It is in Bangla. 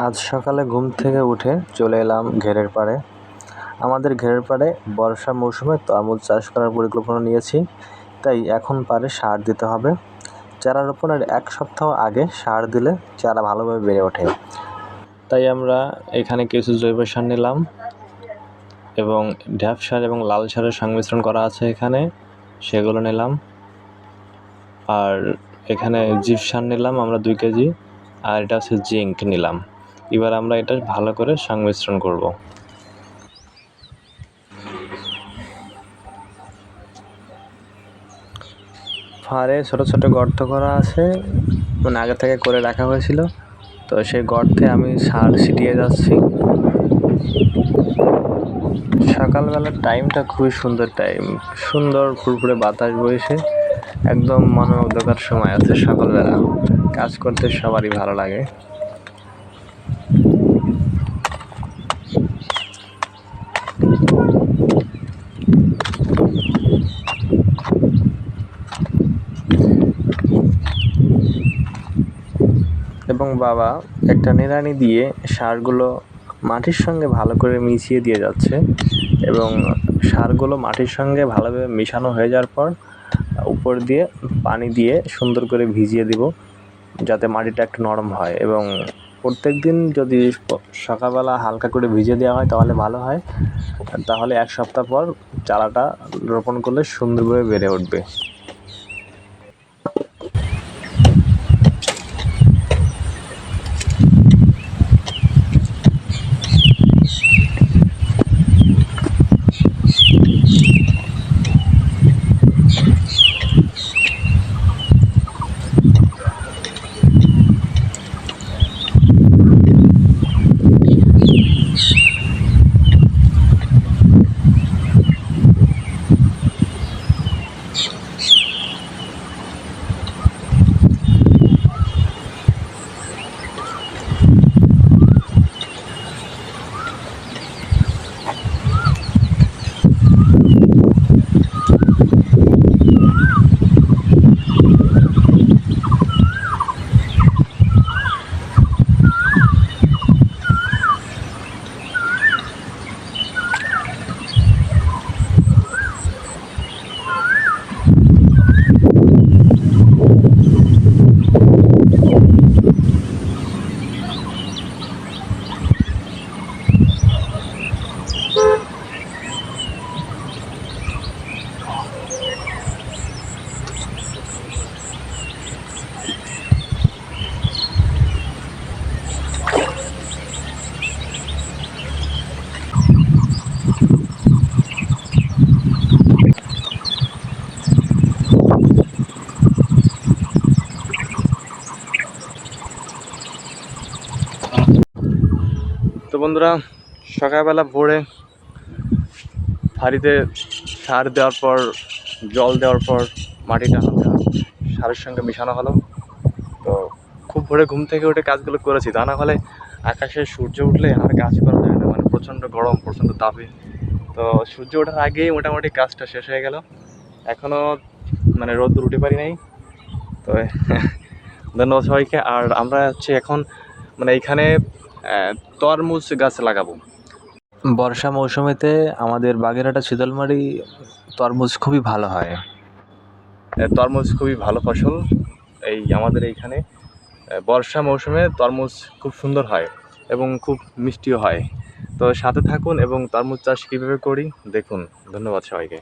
আজ সকালে ঘুম থেকে উঠে চলে এলাম ঘেরের পাড়ে। আমাদের ঘেরের পাড়ে বর্ষা মৌসুমে তরমুজ চাষ করার পরিকল্পনা নিয়েছি, তাই এখন পারে সার দিতে হবে। চারা রোপণের এক সপ্তাহ আগে সার দিলে চারা ভালোভাবে বেড়ে ওঠে। তাই আমরা এখানে কিছু জৈব সার নিলাম এবং ঢ্যাপ সার এবং লাল সারের সংমিশ্রণ করা আছে এখানে, সেগুলো নিলাম। আর এখানে জিপ সার নিলাম আমরা দুই কেজি, আর এটা হচ্ছে জিঙ্ক নিলাম। এবার আমরা এটা ভালো করে সংমিশ্রণ করব। ফারে ছোট ছোট গর্ত করা আছে মানে আগে থেকে করে রাখা হয়েছিল। তো সেই গর্তে আমি সার ছিটিয়ে যাচ্ছি। সকালবেলার টাইমটা খুবই সুন্দর টাইম সুন্দর ফুরফুরে বাতাস বইছে। একদম মনোমুগ্ধকর সময় আছে সকালবেলা। কাজ করতে সবারই ভালো লাগে। এবং বাবা একটা নিড়ানি দিয়ে সারগুলো মাটির সঙ্গে ভালো করে মিশিয়ে দিয়ে যাচ্ছে এবং সারগুলো মাটির সঙ্গে ভালোভাবে মেশানো হয়ে যাওয়ার পর, উপর দিয়ে পানি দিয়ে সুন্দর করে ভিজিয়ে দিব যাতে মাটিটা একটু নরম হয় এবং প্রত্যেক দিন যদি সকালবেলা হালকা করে ভিজিয়ে দেওয়া হয় তাহলে ভালো হয়। তাহলে এক সপ্তাহ পর চারাটা রোপণ করলে সুন্দরভাবে বেড়ে উঠবে। বন্ধুরা, সকালবেলা ভোরে ফাড়িতে সার দেওয়ার পর, জল দেওয়ার পর মাটিটা হালকা সারের সঙ্গে মেশানো হলো। তো খুব ভোরে ঘুম থেকে উঠে কাজগুলো করেছি। তা না হলে আকাশে সূর্য উঠলে আর কাজ করা যায় না মানে প্রচণ্ড গরম, প্রচণ্ড তাপে। তো সূর্য ওঠার আগেই মোটামুটি কাজটা শেষ হয়ে গেল। এখনও মানে রোদ্দুর উঠে পারি নাই। তো ধন্যবাদ সবাইকে। আর আমরা হচ্ছে এখন মানে এইখানে আহ, তরমুজ গাছ লাগাবো। বর্ষা মৌসুমেতে আমাদের বাগেরহাটা শীতলমারি তরমুজ খুবই ভালো হয়। তরমুজ খুবই ভালো ফসল এই আমাদের এইখানে। বর্ষা মৌসুমে তরমুজ খুব সুন্দর হয় এবং খুব মিষ্টিও হয়। তো সাথে থাকুন এবং তরমুজ চাষ কীভাবে করি দেখুন। ধন্যবাদ সবাইকে।